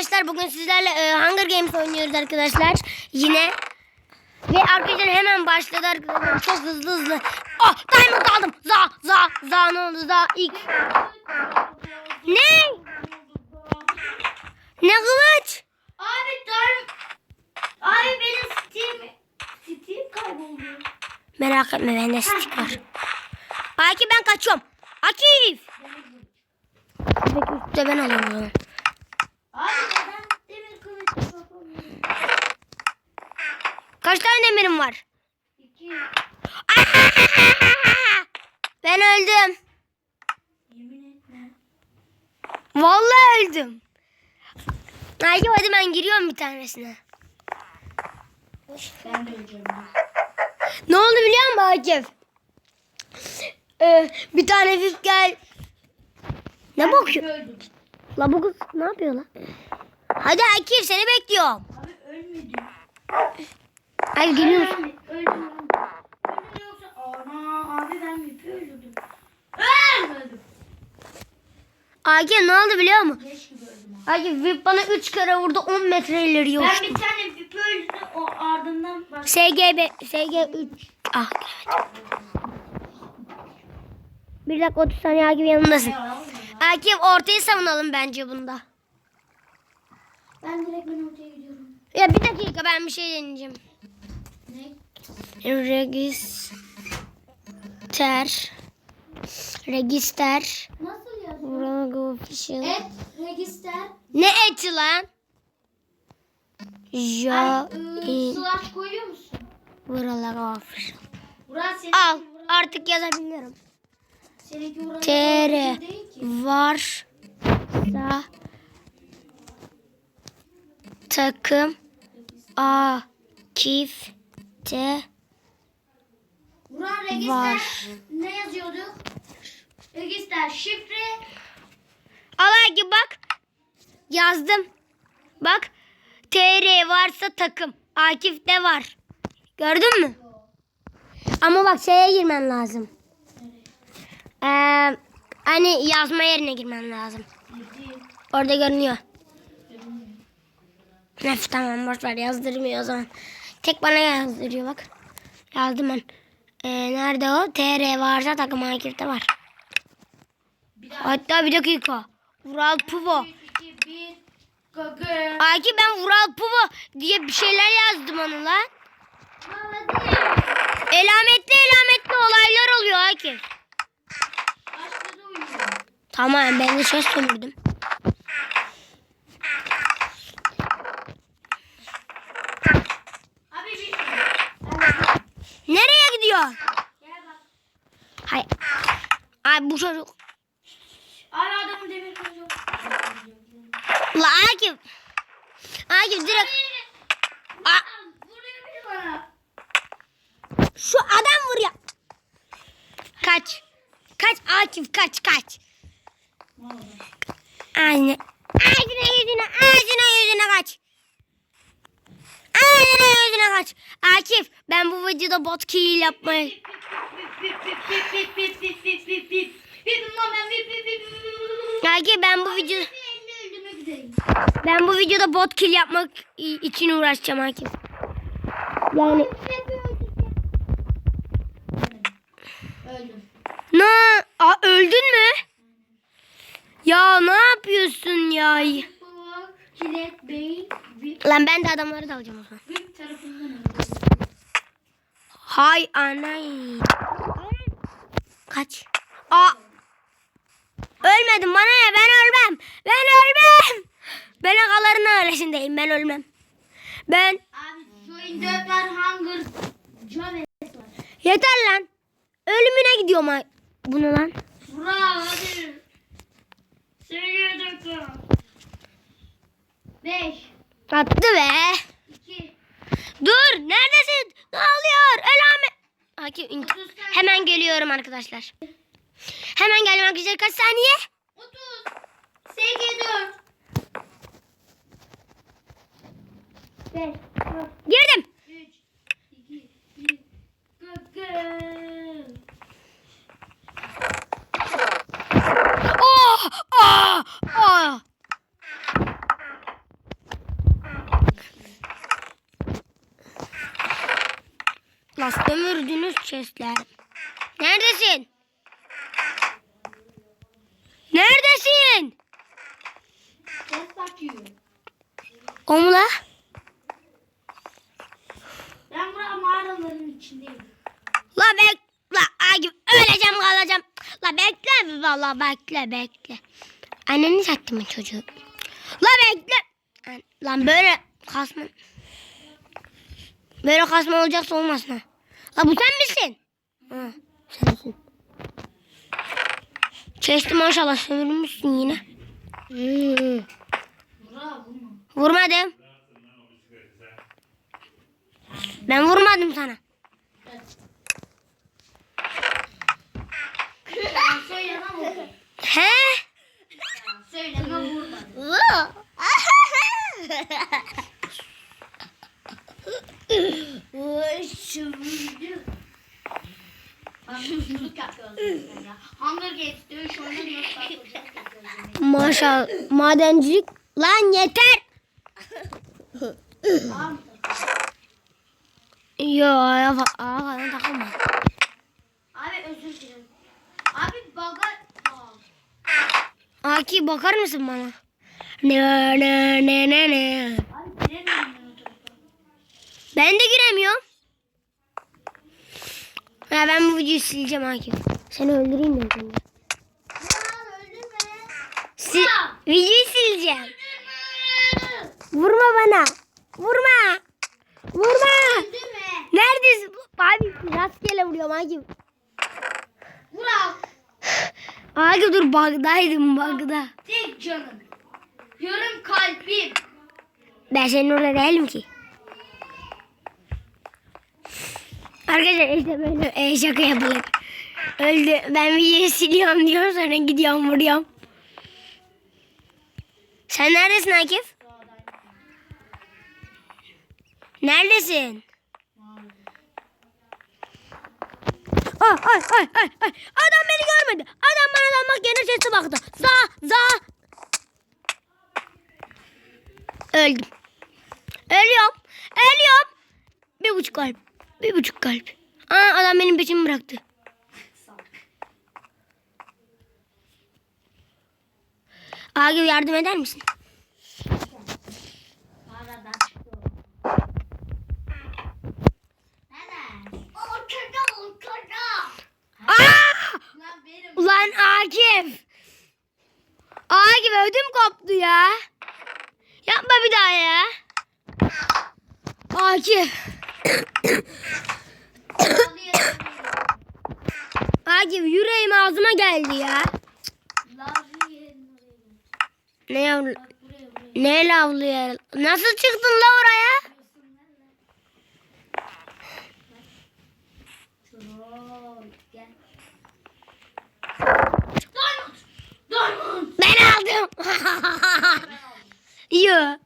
arkadaşlar bugün sizlerle e, Hunger Games oynuyoruz arkadaşlar. Yine. Ve arkadaşlar hemen başladı arkadaşlar. Çok hızlı hızlı. Oh diamond aldım. Za za za ne oldu za ilk. Ne? Ne kılıç? Abi dar... Abi benim Steam... Steam kayboldu. Merak etme bende stick var. Akif ben kaçıyorum. Akif. Üstte ben alayım demir kılıç yapamıyorum? Kaç tane demirim var? İki. Ben öldüm. Yemin etme. Vallahi öldüm. Akif hadi ben giriyorum bir tanesine. Ben de öleceğim. Ne oldu biliyor musun Akif? Ee, bir tane vip gel. Ne bakıyor? La bu kız ne yapıyor lan? Hadi Akif seni bekliyorum. Abi ölmedim. Akif geliyor musun? Öldüm. Öldüm. Öldüm yoksa... Ana abi ben Vip'i öldürdüm. Öl! Öldüm. Akif ne oldu biliyor musun? Akif vip bana 3 kere vurdu 10 metre ileriye Ben uçtu. bir tane Vip'i öldürdüm. O ardından bak. SGB, SG 3. Ah evet. Bir dakika 30 saniye Akif yanındasın. Akif ortayı savunalım bence bunda. Ben direkt ben ortaya gidiyorum. Ya bir dakika ben bir şey deneyeceğim. Ne? Register. Register. Nasıl yazıyor? Official. Et, register. Ne eti lan? Jo Ay, ıı, in slash koyuyor musun? vlog official. Burası Al artık yazabilirim. TR varsa takım Akif de Buran register Var. ne yazıyorduk? Register şifre. Al ki bak. Yazdım. Bak. TR varsa takım. Akif de var. Gördün mü? Ama bak şeye girmen lazım. Hani yazma yerine girmen lazım. Orada görünüyor. Nef tamam boş ver yazdırmıyor o zaman. Tek bana yazdırıyor bak. Yazdım ben. Ee, nerede o? TR varsa takım Akif'te var. Bir. Hatta bir dakika. Vural Puvo. 3, 2, 1. Gagı. Akif ben Vural Puvo diye bir şeyler yazdım onu lan. Elametli elametli olaylar oluyor Akif. Tamam ben de söz sömürdüm. Abi bir. Nereye gidiyor? Gel bak. Hay. Ay bu çocuk. Abi adamın demir kılıcı. La Akif. Akif direkt. A- şu adam vuruyor. Kaç. Kaç Akif kaç kaç. Aynı. Ağzına yüzüne, ağzına yüzüne kaç. Ağzına yüzüne kaç. Akif ben bu videoda bot kill yapmayı... Akif ben bu video... Ben bu videoda bot kill yapmak için uğraşacağım Akif. Yani... Öldüm. Na, a, öldün mü? Ya ne yapıyorsun ya? Lan ben de adamları da alacağım o zaman. Hay anay. Kaç. Aa. Ölmedim bana ne ben ölmem. Ben ölmem. Ben akaların öylesindeyim ben ölmem. Ben Abi join 4 var hunger. Jones var. yeter lan. Ölümüne gidiyorum bunu lan. Bravo. Doktor. 5 Attı be. 2 Dur neredesin? Ne oluyor? 30 saniye. Hemen geliyorum arkadaşlar. Hemen gelmek üzere kaç saniye? 30 8 4 5 4 Girdim. 3 2 1 Gıgı. Oh! Oh! Oh! Olamaz. Chestler. Neredesin? Neredesin? Ses bakıyor. O mu la? Ben burada mağaraların içindeyim. La bek la Agif öleceğim kalacağım. La bekle valla bekle bekle. Anneni sattı mı çocuğu? La bekle. Lan böyle kasma. Böyle kasma olacaksa olmasın ha. La bu sen misin? Ha, sensin. Çeşti maşallah sömürmüşsün yine. Hmm. Vurmadım. Ben vurmadım sana. Sen söyle lan o. He? Söyle ben vurmadım. Sömürdü. Bak suçluluk yapıyorsun sen ya. Hunger Games dövüş oyunu nasıl yapacağız? Maşallah. Madencilik. Lan yeter. Yo falan takılma. Abi özür dilerim. Abi baga... Aa, Aki bakar mısın bana? Ne ne ne ne ne. Ben de giremiyorum. Ya ben bu videoyu sileceğim Akif. Seni öldüreyim ben seni. Ya öldürme. Si videoyu sileceğim. Vurma bana. Vurma. Vurma. Neredesin? Abi rastgele vuruyorum Akif. Vural. Akif dur bug'daydım bug'da. Tek canım. Yarım kalbim. Ben senin orada değilim ki. Arkadaşlar işte böyle e, şaka yapılır. Öldü. Ben videoyu siliyorum diyor sonra gidiyorum vuruyorum. Sen neredesin Akif? Neredesin? Ay ay ay ay ay. Adam beni görmedi. Adam bana dalmak yerine sesi baktı. Za za. Öldüm. Ölüyorum. Ölüyorum. Bir buçuk kalp. Bir buçuk kalp. Aa adam benim peşimi bıraktı. Gibi yardım eder misin? Benim. Ulan Akif. Akif ödüm koptu ya. Yapma bir daha ya. Akif. Akif yüreğim ağzıma geldi ya. Ne yavru? Ne lavlı ya? Nasıl çıktın la oraya? Ben aldım. Yo.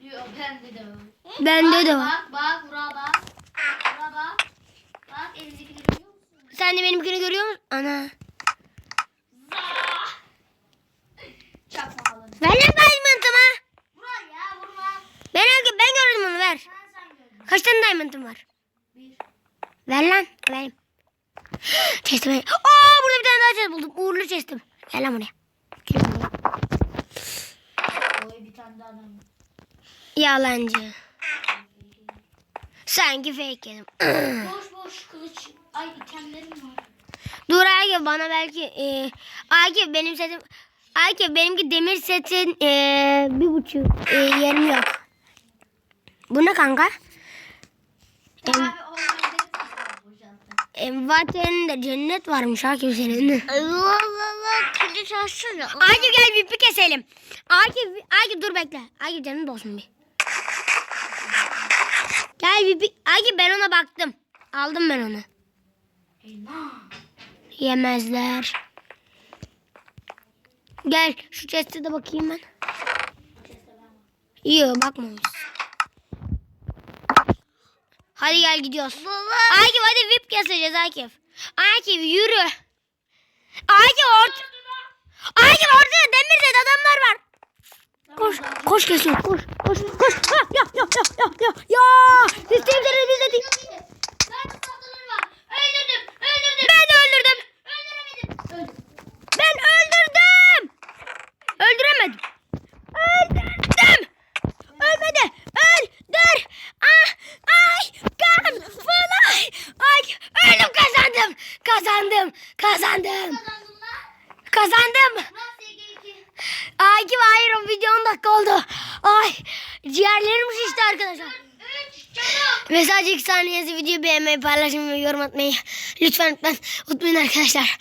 Yok bende de var. Bende de var. Bak bak buraya bak. Buraya bak. Bak elimdekini görüyor musun? Sen de benimkini görüyor musun? Ana. Alın. Ver lan diamond'ımı. Buraya vurma. Ben, ben gördüm onu ver. Kaç tane diamond'ım var? Bir. Ver lan. Vereyim. Chest'imi. Aa burada bir tane daha chest buldum. Uğurlu chest'im. Gel lan buraya. Gel buraya. Oy bir tane daha adam. Yalancı. Sanki fake yedim. boş boş kılıç. Ay itemlerim var. Dur Akif bana belki e, Akif benim setim Akif benimki demir setin e, bir buçuk e, yerim yok. Bu ne kanka? Abi onları boşalttım. Envaterinde cennet varmış Akif senin. Allah Allah kılıç açsana. Akif gel bir keselim. Akif, Akif dur bekle. Akif canım dolsun bir. Gel bir Akif ben ona baktım. Aldım ben onu. Elma. Yemezler. Gel şu chest'e de bakayım ben. Yok bakmamış. Hadi gel gidiyoruz. Akif hadi VIP keseceğiz Akif. Akif yürü. Akif orta. Akif ortada demir set adamlar var. Koş, koş kesiyor, koş, koş, koş. Ya, ya, ya, ya, ya, ya. Sistem seni biz de değil. Kazandım. Kazandım. Kazandım. Ay kim hayır o video 10 dakika oldu. Ay ciğerlerim şişti arkadaşlar. Ve sadece 2 saniyesi videoyu beğenmeyi, paylaşmayı ve yorum atmayı lütfen lütfen unutmayın arkadaşlar.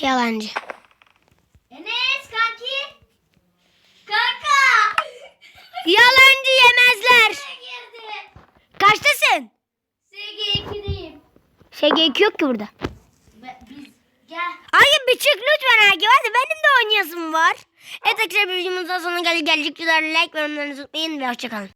Yalancı. SG2 yok ki burada. Biz gel. Hayır bir çık lütfen Akif. Hadi benim de oynayasım var. Evet arkadaşlar bir videomuzdan sonra geldik. Gelecek güzel like ve yorumlarınızı unutmayın ve hoşçakalın.